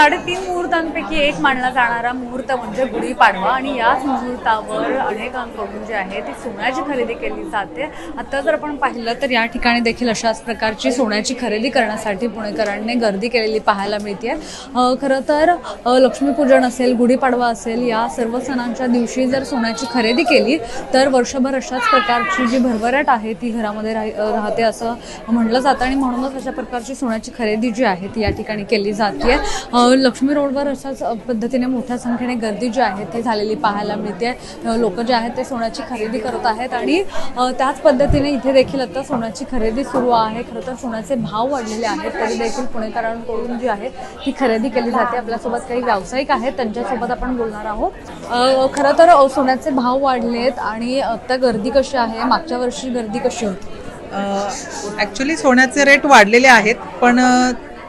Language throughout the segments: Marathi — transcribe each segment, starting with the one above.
साडेतीन मुहूर्तांपैकी एक मानला जाणारा मुहूर्त म्हणजे गुढीपाडवा आणि याच मुहूर्तावर अनेकांकडून जे आहे ती सोन्याची खरेदी केली जाते. आता जर आपण पाहिलं तर या ठिकाणी देखील अशाच प्रकारची सोन्याची खरेदी करण्यासाठी पुणेकरांनी गर्दी केलेली पाहायला मिळते खरं तर लक्ष्मीपूजन असेल गुढीपाडवा असेल या सर्व सणांच्या दिवशी जर सोन्याची खरेदी केली तर वर्षभर अशाच प्रकारची जी भरभराट आहे ती घरामध्ये राहते असं म्हणलं जातं. आणि म्हणूनच अशा प्रकारची सोन्याची खरेदी जी आहे ती या ठिकाणी केली जाते लक्ष्मी रोडवर अशाच पद्धतीने मोठ्या संख्येने गर्दी जी आहे ती झालेली पाहायला मिळते. लोक जे आहेत ते सोन्याची खरेदी करत आहेत आणि त्याच पद्धतीने इथे देखील आता सोन्याची खरेदी सुरू आहे. खरं तर सोन्याचे भाव वाढलेले आहेत. तरी देखील पुणेकरांकडून जी आहे ती खरेदी केली जाते. आपल्यासोबत काही व्यावसायिक आहेत. त्यांच्यासोबत आपण बोलणार आहोत. खरं तर सोन्याचे भाव वाढलेत आणि आत्ता गर्दी कशी आहे? मागच्या वर्षी गर्दी कशी होती? ॲक्च्युली सोन्याचे रेट वाढलेले आहेत. पण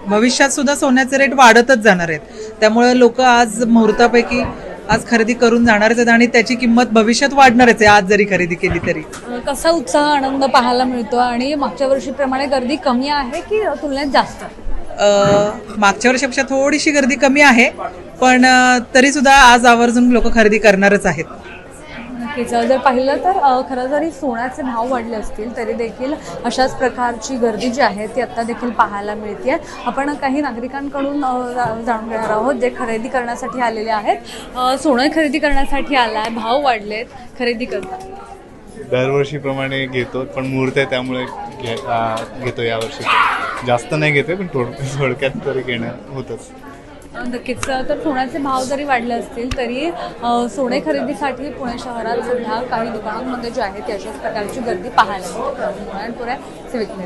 भविष्यात सुद्धा सोन्याचे रेट वाढतच जाणार आहेत. त्यामुळे लोक आज मुहूर्तापैकी आज खरेदी करून जाणारच आहेत आणि त्याची किंमत भविष्यात वाढणारच आहे आज जरी खरेदी केली तरी. कसा उत्साह आनंद पाहायला मिळतो आणि मागच्या वर्षीप्रमाणे गर्दी कमी आहे की तुलनेत जास्त? मागच्या वर्षापेक्षा थोडीशी गर्दी कमी आहे पण तरी सुद्धा आज आवर्जून लोक खरेदी करणारच आहेत. नक्कीच जर पाहिलं तर खरं जरी सोन्याचे भाव वाढले असतील तरी देखील अशाच प्रकारची गर्दी जी आहे ती आत्ता देखील पाहायला मिळते आपण काही नागरिकांकडून जा- जाणून घेणार आहोत जे खरेदी करण्यासाठी आलेले आहेत. सोनं खरेदी करण्यासाठी आलाय भाव वाढलेत खरेदी करतात. दरवर्षीप्रमाणे घेतो पण मुहूर्त आहे त्यामुळे घेतो यावर्षी. जास्त नाही घेते पण थोडक्यात तरी घेणं होतंच. नक्कीच. तर सोन्याचे भाव जरी वाढले असतील तरी सोने खरेदीसाठी पुणे शहरात सध्या काही दुकानांमध्ये जे आहे ते अशाच प्रकारची गर्दी पाहायला मिळते. पुण्यात पुऱ्या सिविक